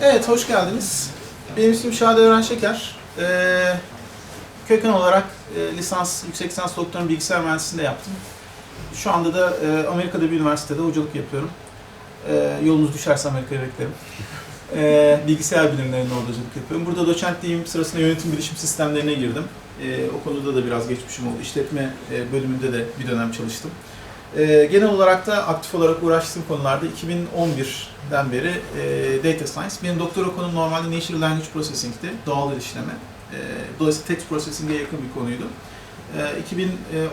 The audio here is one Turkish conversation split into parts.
Evet, hoş geldiniz. Benim ismim Şadi Ören Şeker. Ee, köken olarak e, lisans, yüksek lisans doktorumu bilgisayar mühendisliğinde yaptım. Şu anda da e, Amerika'da bir üniversitede hocalık yapıyorum. E, yolunuz düşerse Amerika'ya beklerim. E, bilgisayar bilimlerinde hocalık yapıyorum. Burada doçentliğim sırasında yönetim bilişim sistemlerine girdim. E, o konuda da biraz geçmişim oldu. İşletme e, bölümünde de bir dönem çalıştım. E, genel olarak da aktif olarak uğraştığım konularda 2011'den beri e, data science. Benim doktora konum normalde natural language processing'ti, doğal dil işleme. E, dolayısıyla text processing'e yakın bir konuydu. E,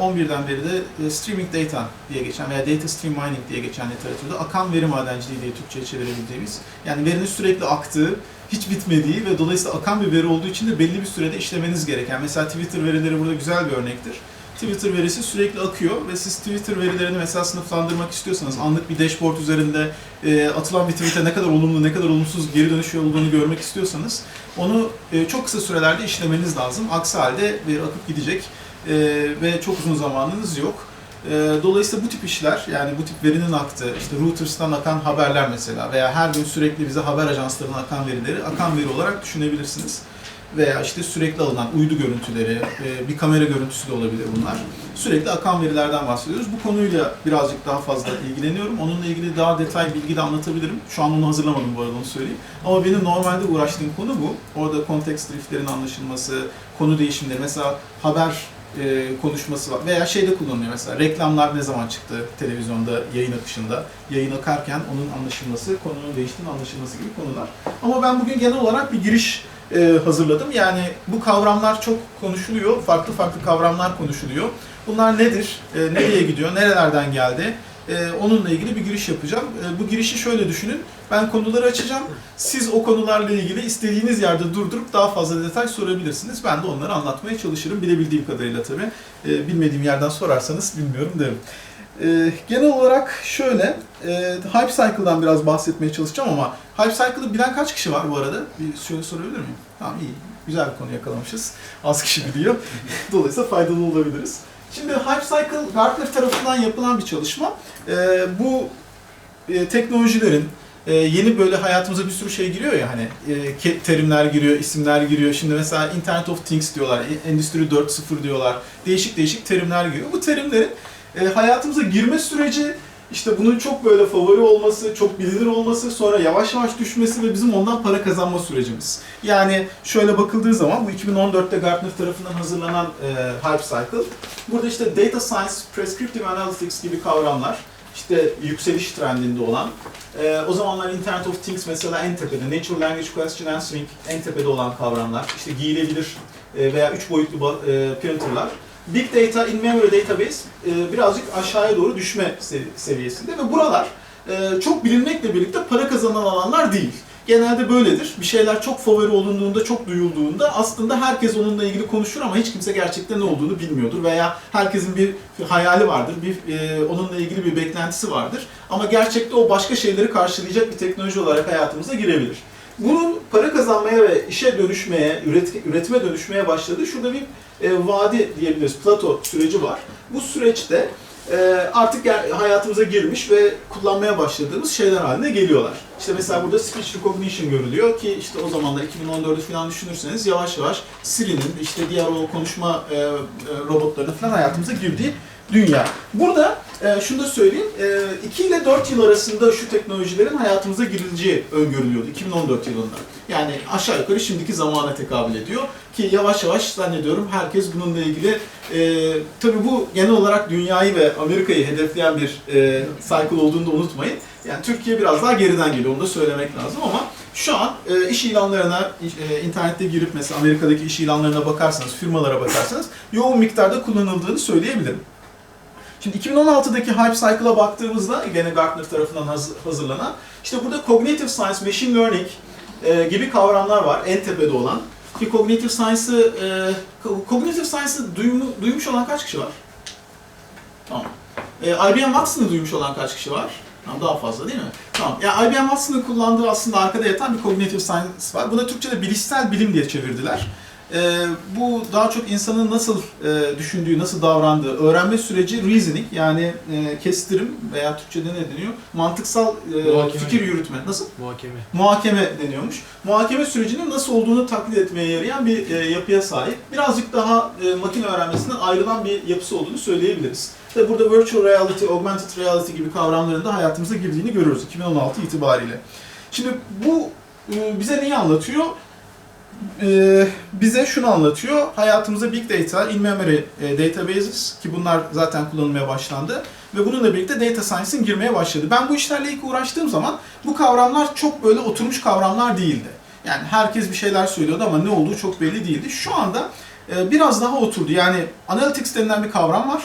2011'den beri de e, streaming data diye geçen veya data stream mining diye geçen literatürde akan veri madenciliği diye Türkçe'ye çevirebildiğimiz, yani verinin sürekli aktığı, hiç bitmediği ve dolayısıyla akan bir veri olduğu için de belli bir sürede işlemeniz gereken. Mesela Twitter verileri burada güzel bir örnektir. Twitter verisi sürekli akıyor ve siz Twitter verilerini mesela sınıflandırmak istiyorsanız, anlık bir dashboard üzerinde e, atılan bir tweet'e ne kadar olumlu, ne kadar olumsuz geri dönüş olduğunu görmek istiyorsanız, onu e, çok kısa sürelerde işlemeniz lazım. Aksi halde veri akıp gidecek e, ve çok uzun zamanınız yok. E, dolayısıyla bu tip işler, yani bu tip verinin aktığı, işte Reuters'tan akan haberler mesela veya her gün sürekli bize haber ajanslarından akan verileri akan veri olarak düşünebilirsiniz veya işte sürekli alınan uydu görüntüleri, e, bir kamera görüntüsü de olabilir bunlar. Sürekli akan verilerden bahsediyoruz. Bu konuyla birazcık daha fazla ilgileniyorum. Onunla ilgili daha detay bilgi de anlatabilirim. Şu an onu hazırlamadım bu arada onu söyleyeyim. Ama benim normalde uğraştığım konu bu. Orada context driftlerin anlaşılması, konu değişimleri. Mesela haber e, konuşması var. Veya şeyde kullanılıyor mesela reklamlar ne zaman çıktı televizyonda yayın akışında. Yayın akarken onun anlaşılması, konunun değiştiğinin anlaşılması gibi konular. Ama ben bugün genel olarak bir giriş e, hazırladım. Yani bu kavramlar çok konuşuluyor, farklı farklı kavramlar konuşuluyor. Bunlar nedir, e, nereye gidiyor, nerelerden geldi? E, onunla ilgili bir giriş yapacağım. E, bu girişi şöyle düşünün, ben konuları açacağım. Siz o konularla ilgili istediğiniz yerde durdurup daha fazla detay sorabilirsiniz. Ben de onları anlatmaya çalışırım, bilebildiğim kadarıyla tabii. E, bilmediğim yerden sorarsanız bilmiyorum derim. E, genel olarak şöyle, e, Hype Cycle'dan biraz bahsetmeye çalışacağım ama Hype Cycle'ı bilen kaç kişi var bu arada? Bir şöyle sorabilir miyim? Tamam iyi, güzel bir konu yakalamışız. Az kişi biliyor. Dolayısıyla faydalı olabiliriz. Şimdi Hype Cycle Gartner tarafından yapılan bir çalışma. E, bu e, teknolojilerin e, yeni böyle hayatımıza bir sürü şey giriyor ya hani e, terimler giriyor, isimler giriyor. Şimdi mesela Internet of Things diyorlar, e- Endüstri 4.0 diyorlar. Değişik değişik terimler giriyor. Bu terimlerin e, hayatımıza girme süreci işte bunun çok böyle favori olması, çok bilinir olması, sonra yavaş yavaş düşmesi ve bizim ondan para kazanma sürecimiz. Yani şöyle bakıldığı zaman bu 2014'te Gartner tarafından hazırlanan e, Hype Cycle. Burada işte Data Science, Prescriptive Analytics gibi kavramlar, işte yükseliş trendinde olan, e, o zamanlar Internet of Things mesela en tepede, Natural Language Question Answering en tepede olan kavramlar, işte giyilebilir e, veya üç boyutlu e, printerlar. Big Data in Memory Database e, birazcık aşağıya doğru düşme se- seviyesinde ve buralar e, çok bilinmekle birlikte para kazanan alanlar değil. Genelde böyledir. Bir şeyler çok favori olunduğunda, çok duyulduğunda aslında herkes onunla ilgili konuşur ama hiç kimse gerçekten ne olduğunu bilmiyordur veya herkesin bir hayali vardır, bir e, onunla ilgili bir beklentisi vardır ama gerçekte o başka şeyleri karşılayacak bir teknoloji olarak hayatımıza girebilir. Bunun para kazanmaya ve işe dönüşmeye, üret, üretime dönüşmeye başladığı şurada bir e, vadi diyebiliriz, plato süreci var. Bu süreçte e, artık hayatımıza girmiş ve kullanmaya başladığımız şeyler haline geliyorlar. İşte mesela burada speech recognition görülüyor ki işte o zamanlar 2014'ü falan düşünürseniz yavaş yavaş Siri'nin işte diğer o konuşma e, e, robotlarının falan hayatımıza girdiği dünya. Burada e, şunu da söyleyeyim, e, 2 ile 4 yıl arasında şu teknolojilerin hayatımıza girileceği öngörülüyordu 2014 yılında. Yani aşağı yukarı şimdiki zamana tekabül ediyor ki yavaş yavaş zannediyorum herkes bununla ilgili e, tabii bu genel olarak dünyayı ve Amerika'yı hedefleyen bir e, cycle olduğunu da unutmayın. Yani Türkiye biraz daha geriden geliyor onu da söylemek lazım ama şu an e, iş ilanlarına e, internette girip mesela Amerika'daki iş ilanlarına bakarsanız, firmalara bakarsanız yoğun miktarda kullanıldığını söyleyebilirim. Şimdi 2016'daki Hype Cycle'a baktığımızda gene Gartner tarafından haz- hazırlanan işte burada Cognitive Science, Machine Learning e, gibi kavramlar var en tepede olan. Ki Cognitive Science'ı e, Co- Cognitive Science'ı duymu- duymuş olan kaç kişi var? Tamam. E, IBM Watson'ı duymuş olan kaç kişi var? Tamam, daha fazla değil mi? Tamam. Ya IBM Watson'ın kullandığı aslında arkada yatan bir Cognitive Science var. Buna Türkçe'de bilişsel bilim diye çevirdiler. E, bu daha çok insanın nasıl e, düşündüğü, nasıl davrandığı, öğrenme süreci reasoning yani e, kestirim veya Türkçe'de ne deniyor? Mantıksal e, Muhakeme. fikir yürütme. Nasıl? Muhakeme. muhakeme deniyormuş. Muhakeme sürecinin nasıl olduğunu taklit etmeye yarayan bir e, yapıya sahip. Birazcık daha e, makine öğrenmesinden ayrılan bir yapısı olduğunu söyleyebiliriz. Ve burada virtual reality, augmented reality gibi kavramların da hayatımıza girdiğini görüyoruz 2016 itibariyle. Şimdi bu e, bize neyi anlatıyor? E, bize şunu anlatıyor. Hayatımıza big data, in-memory e, databases ki bunlar zaten kullanılmaya başlandı ve bununla birlikte data science'in girmeye başladı. Ben bu işlerle ilk uğraştığım zaman bu kavramlar çok böyle oturmuş kavramlar değildi. Yani herkes bir şeyler söylüyordu ama ne olduğu çok belli değildi. Şu anda e, biraz daha oturdu. Yani analytics denilen bir kavram var.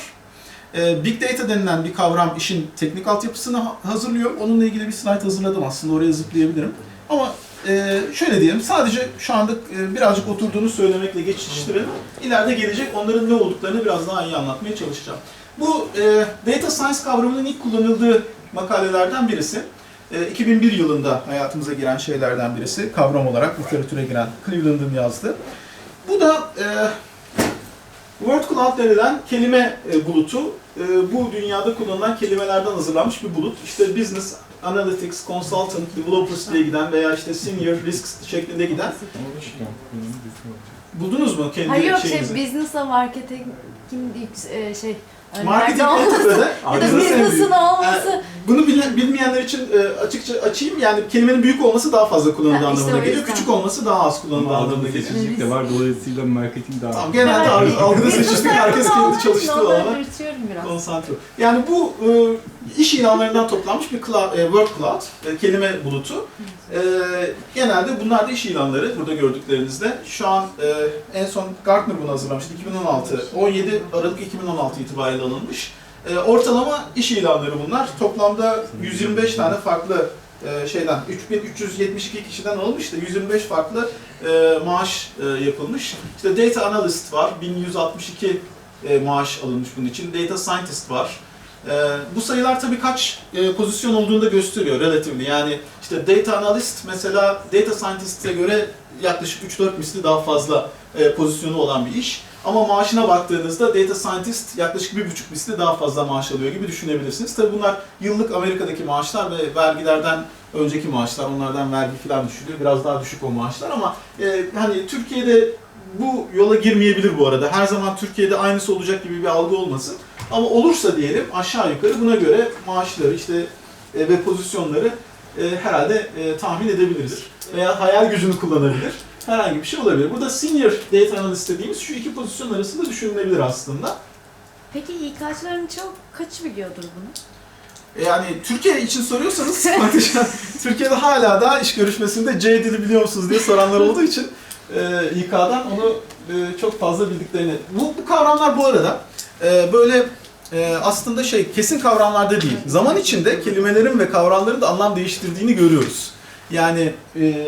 E, Big data denilen bir kavram işin teknik altyapısını ha- hazırlıyor. Onunla ilgili bir slide hazırladım aslında oraya zıplayabilirim. Ama e, şöyle diyelim sadece şu anda e, birazcık oturduğunu söylemekle geçiştirelim. İleride gelecek onların ne olduklarını biraz daha iyi anlatmaya çalışacağım. Bu e, data science kavramının ilk kullanıldığı makalelerden birisi. E, 2001 yılında hayatımıza giren şeylerden birisi. Kavram olarak literatüre giren Cleveland'ın yazdı. Bu da e, Word Cloud denilen kelime e, bulutu. E, bu dünyada kullanılan kelimelerden hazırlanmış bir bulut. İşte Business Analytics, Consultant, Developers diye giden veya işte Senior Risk şeklinde giden. Buldunuz mu kendi Hayır yok şey şeyinizi? business'a marketing e, şey Marketing önlerde olması Ethiopya'da ya da adınız en büyük. business'ın olması. Bunu bilen, bilmeyenler için e, açıkça açayım. Yani kelimenin büyük olması daha fazla kullanıldığı Ha, işte anlamına o geliyor. yüzden. Küçük olması daha az kullanıldığı anlamına geliyor. seçicilik de var. Dolayısıyla marketing daha Tamam, genelde algı- algıda seçicilik herkes kendi çalıştığı onları alana biraz. konsantre. Yani bu e, iş ilanlarından toplanmış bir cloud, e, word cloud, e, kelime bulutu. E, genelde bunlar da iş ilanları burada gördüklerinizde. Şu an e, en son Gartner bunu hazırlamıştı 2016. 17 Aralık 2016 itibariyle alınmış. E, ortalama iş ilanları bunlar. Toplamda 125 tane farklı e, şeyden 3372 kişiden alınmış da 125 farklı e, maaş e, yapılmış. İşte data analyst var 1162 e, maaş alınmış bunun için. Data scientist var. E, bu sayılar tabii kaç e, pozisyon olduğunu da gösteriyor relatively. Yani işte data analyst mesela data scientist'e göre yaklaşık 3-4 misli daha fazla e, pozisyonu olan bir iş. Ama maaşına baktığınızda data scientist yaklaşık bir buçuk misli daha fazla maaş alıyor gibi düşünebilirsiniz. Tabii bunlar yıllık Amerika'daki maaşlar ve vergilerden önceki maaşlar, onlardan vergi falan düşülüyor. Biraz daha düşük o maaşlar ama e, hani Türkiye'de bu yola girmeyebilir bu arada. Her zaman Türkiye'de aynısı olacak gibi bir algı olmasın. Ama olursa diyelim aşağı yukarı buna göre maaşları işte e, ve pozisyonları e, herhalde e, tahmin edebiliriz. Veya hayal gücünü kullanabilir. Herhangi bir şey olabilir. Burada senior data analyst dediğimiz şu iki pozisyon arasında düşünülebilir aslında. Peki İK'çıların çoğu kaç biliyordur bunu? E, Yani Türkiye için soruyorsanız Türkiye'de hala daha iş görüşmesinde C dili biliyor musunuz diye soranlar olduğu için e, İK'dan onu e, çok fazla bildiklerini. Bu, bu kavramlar bu arada e, böyle e, aslında şey kesin kavramlarda değil. Zaman içinde kelimelerin ve kavramların da anlam değiştirdiğini görüyoruz. Yani e,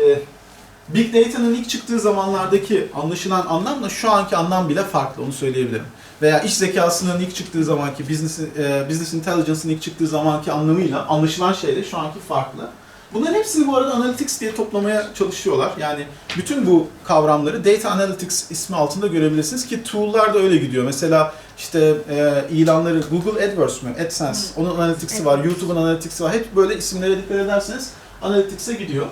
Big Data'nın ilk çıktığı zamanlardaki anlaşılan anlamla şu anki anlam bile farklı onu söyleyebilirim. Veya iş zekasının ilk çıktığı zamanki, business, e, business intelligence'ın ilk çıktığı zamanki anlamıyla anlaşılan şeyle şu anki farklı. Bunların hepsini bu arada analytics diye toplamaya çalışıyorlar. Yani bütün bu kavramları data analytics ismi altında görebilirsiniz ki tool'lar da öyle gidiyor. Mesela işte e, ilanları Google AdWords mu? AdSense. Onun analytics'i var, YouTube'un analytics'i var. Hep böyle isimlere dikkat ederseniz analytics'e gidiyor.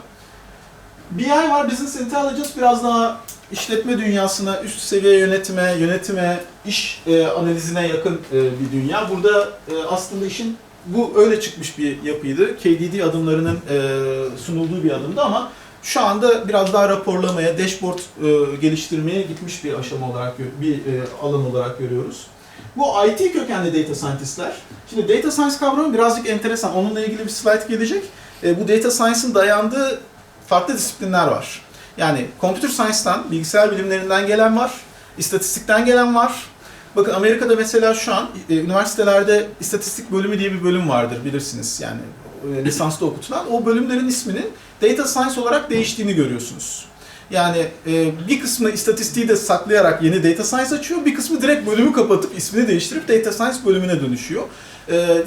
BI var, Business Intelligence biraz daha işletme dünyasına, üst seviye yönetime, yönetime, iş e, analizine yakın e, bir dünya. Burada e, aslında işin bu öyle çıkmış bir yapıydı. KDD adımlarının e, sunulduğu bir adımdı ama şu anda biraz daha raporlamaya, dashboard e, geliştirmeye gitmiş bir aşama olarak, bir e, alan olarak görüyoruz. Bu IT kökenli data scientistler. Şimdi data science kavramı birazcık enteresan. Onunla ilgili bir slide gelecek. E, bu data science'ın dayandığı farklı disiplinler var. Yani computer science'dan, bilgisayar bilimlerinden gelen var, istatistikten gelen var. Bakın Amerika'da mesela şu an e, üniversitelerde istatistik bölümü diye bir bölüm vardır bilirsiniz. Yani e, lisanslı okutulan. O bölümlerin isminin data science olarak değiştiğini görüyorsunuz. Yani e, bir kısmı istatistiği de saklayarak yeni data science açıyor, bir kısmı direkt bölümü kapatıp ismini değiştirip data science bölümüne dönüşüyor. E,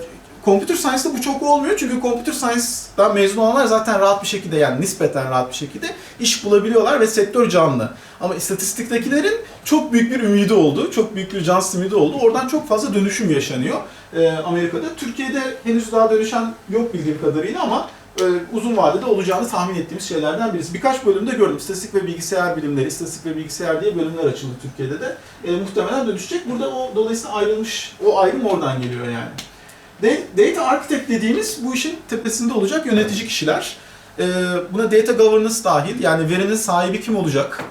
computer science'da bu çok olmuyor çünkü computer science'dan mezun olanlar zaten rahat bir şekilde yani nispeten rahat bir şekilde iş bulabiliyorlar ve sektör canlı. Ama istatistiktekilerin çok büyük bir ümidi oldu, çok büyük bir can simidi oldu. Oradan çok fazla dönüşüm yaşanıyor e, Amerika'da. Türkiye'de henüz daha dönüşen yok bildiğim kadarıyla ama e, uzun vadede olacağını tahmin ettiğimiz şeylerden birisi. Birkaç bölümde gördüm. İstatistik ve bilgisayar bilimleri, istatistik ve bilgisayar diye bölümler açıldı Türkiye'de de. E, muhtemelen dönüşecek. Burada o dolayısıyla ayrılmış, o ayrım oradan geliyor yani. Data Architect dediğimiz bu işin tepesinde olacak yönetici kişiler. E, buna data governance dahil yani verinin sahibi kim olacak?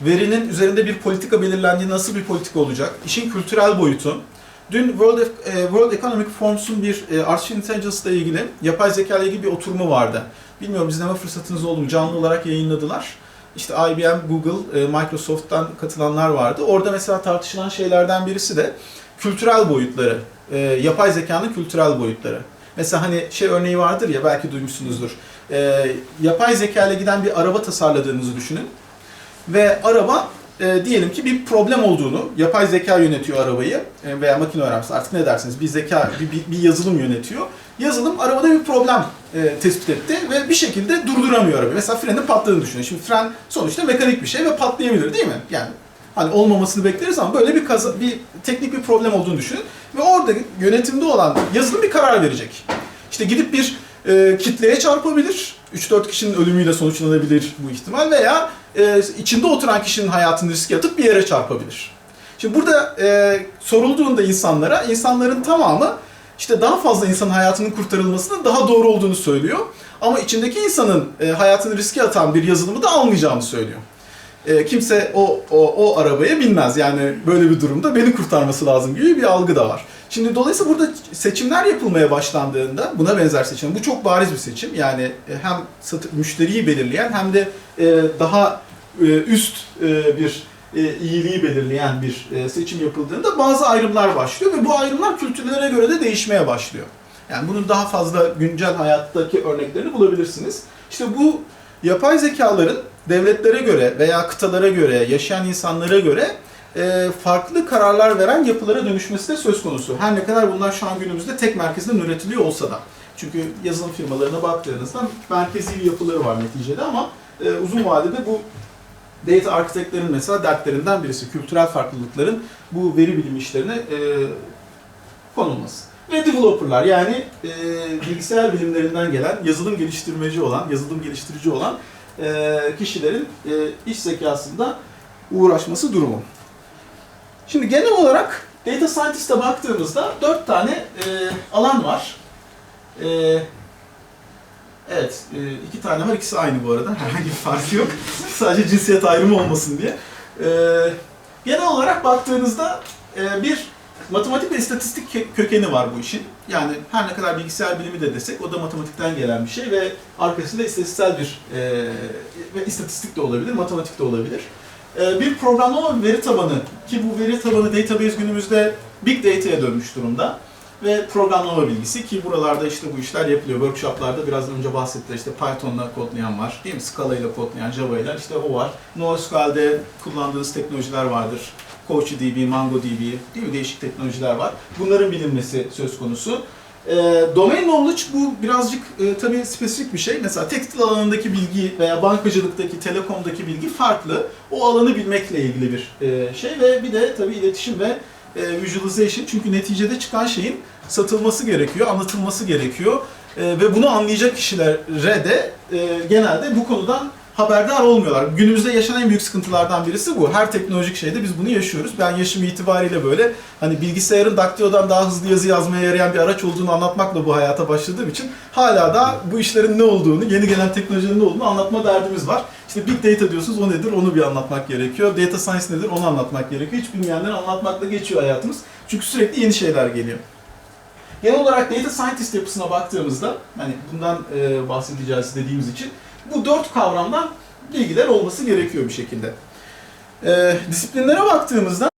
Verinin üzerinde bir politika belirlendiği nasıl bir politika olacak? İşin kültürel boyutu. Dün World, e, World Economic Forum'un bir e, Artificial Intelligence ile ilgili, yapay zeka ile ilgili bir oturumu vardı. Bilmiyorum izleme fırsatınız oldu mu? Canlı olarak yayınladılar. İşte IBM, Google, e, Microsoft'tan katılanlar vardı. Orada mesela tartışılan şeylerden birisi de kültürel boyutları. E, yapay zekanın kültürel boyutları. Mesela hani şey örneği vardır ya belki duymuşsunuzdur. E, yapay zeka ile giden bir araba tasarladığınızı düşünün. Ve araba e, diyelim ki bir problem olduğunu, yapay zeka yönetiyor arabayı e, veya makine öğrenmesi artık ne dersiniz bir zeka, bir, bir, bir yazılım yönetiyor. Yazılım arabada bir problem e, tespit etti ve bir şekilde durduramıyor arabayı. Mesela frenin patladığını düşünün. Şimdi fren sonuçta mekanik bir şey ve patlayabilir değil mi? Yani hani olmamasını bekleriz ama böyle bir kaza, bir teknik bir problem olduğunu düşünün ve orada yönetimde olan yazılım bir karar verecek. İşte gidip bir e, kitleye çarpabilir. 3-4 kişinin ölümüyle sonuçlanabilir bu ihtimal veya e, içinde oturan kişinin hayatını riske atıp bir yere çarpabilir. Şimdi burada e, sorulduğunda insanlara, insanların tamamı işte daha fazla insanın hayatının kurtarılmasının daha doğru olduğunu söylüyor. Ama içindeki insanın e, hayatını riske atan bir yazılımı da almayacağını söylüyor. E, kimse o, o, o arabaya binmez. Yani böyle bir durumda beni kurtarması lazım gibi bir algı da var. Şimdi dolayısıyla burada seçimler yapılmaya başlandığında buna benzer seçim. Bu çok bariz bir seçim. Yani e, hem müşteriyi belirleyen hem de e, daha e, üst e, bir e, iyiliği belirleyen bir e, seçim yapıldığında bazı ayrımlar başlıyor ve bu ayrımlar kültürlere göre de değişmeye başlıyor. Yani bunun daha fazla güncel hayattaki örneklerini bulabilirsiniz. İşte bu yapay zekaların devletlere göre veya kıtalara göre, yaşayan insanlara göre e, farklı kararlar veren yapılara dönüşmesi de söz konusu. Her ne kadar bunlar şu an günümüzde tek merkezden üretiliyor olsa da. Çünkü yazılım firmalarına baktığınızda merkezi bir yapıları var neticede ama e, uzun vadede bu data architectlerin mesela dertlerinden birisi. Kültürel farklılıkların bu veri bilimi işlerine e, konulması. Ve developerlar yani bilgisayar bilimlerinden gelen, yazılım geliştirmeci olan, yazılım geliştirici olan e, kişilerin e, iş zekasında uğraşması durumu. Şimdi genel olarak Data Scientist'e baktığımızda dört tane e, alan var. Evet, iki tane var. İkisi aynı bu arada. Herhangi bir fark yok. Sadece cinsiyet ayrımı olmasın diye. Genel olarak baktığınızda bir matematik ve istatistik kö- kökeni var bu işin. Yani her ne kadar bilgisayar bilimi de desek o da matematikten gelen bir şey ve arkasında istatistiksel bir e, ve istatistik de olabilir, matematik de olabilir. E, bir programlama ve veri tabanı ki bu veri tabanı database günümüzde big data'ya dönmüş durumda ve programlama bilgisi ki buralarda işte bu işler yapılıyor. Workshoplarda biraz önce bahsettiler işte Python'la kodlayan var değil mi? Scala ile kodlayan, Java ile işte o var. NoSQL'de kullandığınız teknolojiler vardır. CouchDB, MongoDB mi? Değişik teknolojiler var. Bunların bilinmesi söz konusu. E, domain knowledge bu birazcık e, tabii spesifik bir şey. Mesela tekstil alanındaki bilgi veya bankacılıktaki, telekomdaki bilgi farklı. O alanı bilmekle ilgili bir e, şey ve bir de tabii iletişim ve e, visualization. Çünkü neticede çıkan şeyin satılması gerekiyor, anlatılması gerekiyor. E, ve bunu anlayacak kişilere de e, genelde bu konudan haberdar olmuyorlar. Günümüzde yaşanan en büyük sıkıntılardan birisi bu. Her teknolojik şeyde biz bunu yaşıyoruz. Ben yaşım itibariyle böyle hani bilgisayarın daktilodan daha hızlı yazı yazmaya yarayan bir araç olduğunu anlatmakla bu hayata başladığım için hala da bu işlerin ne olduğunu, yeni gelen teknolojinin ne olduğunu anlatma derdimiz var. İşte Big Data diyorsunuz o nedir onu bir anlatmak gerekiyor. Data Science nedir onu anlatmak gerekiyor. Hiç bilmeyenleri anlatmakla geçiyor hayatımız. Çünkü sürekli yeni şeyler geliyor. Genel olarak Data Scientist yapısına baktığımızda, hani bundan e, bahsedeceğiz dediğimiz için bu dört kavramdan bilgiler olması gerekiyor bir şekilde. E, disiplinlere baktığımızda